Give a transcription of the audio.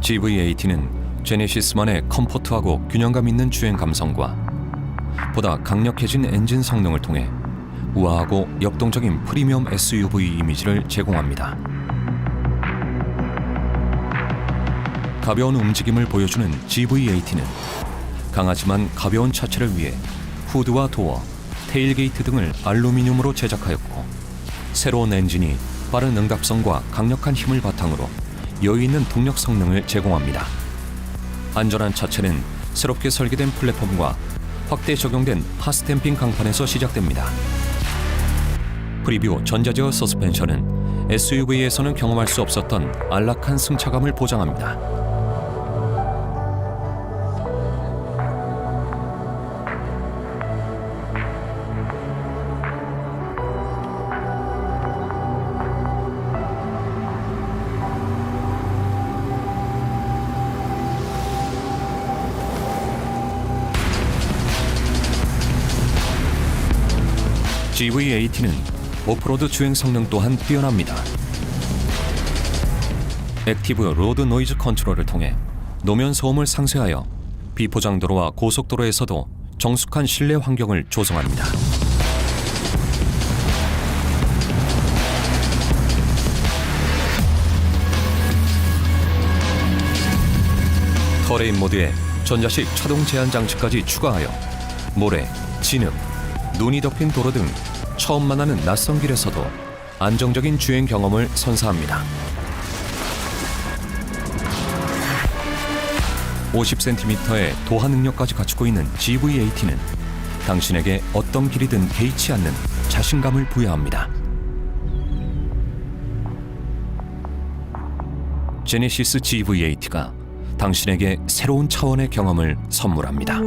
GV80는 제네시스만의 컴포트하고 균형감 있는 주행 감성과 보다 강력해진 엔진 성능을 통해 우아하고 역동적인 프리미엄 SUV 이미지를 제공합니다. 가벼운 움직임을 보여주는 GV80는 강하지만 가벼운 차체를 위해 후드와 도어, 테일게이트 등을 알루미늄으로 제작하였고 새로운 엔진이 빠른 응답성과 강력한 힘을 바탕으로 여유 있는 동력 성능을 제공합니다. 안전한 차체는 새롭게 설계된 플랫폼과 확대 적용된 하스탬핑 강판에서 시작됩니다. 프리뷰 전자제어 서스펜션은 SUV에서는 경험할 수 없었던 안락한 승차감을 보장합니다. GV80는 오프로드 주행 성능 또한 뛰어납니다. 액티브 로드 노이즈 컨트롤을 통해 노면 소음을 상쇄하여 비포장도로와 고속도로에서도 정숙한 실내 환경을 조성합니다. 터레인 모드에 전자식 차동 제한 장치까지 추가하여 모래, 진흙, 눈이 덮인 도로 등 처음 만나는 낯선 길에서도 안정적인 주행 경험을 선사합니다. 50cm의 도하 능력까지 갖추고 있는 GV80는 당신에게 어떤 길이든 개의치 않는 자신감을 부여합니다. 제네시스 GV80가 당신에게 새로운 차원의 경험을 선물합니다.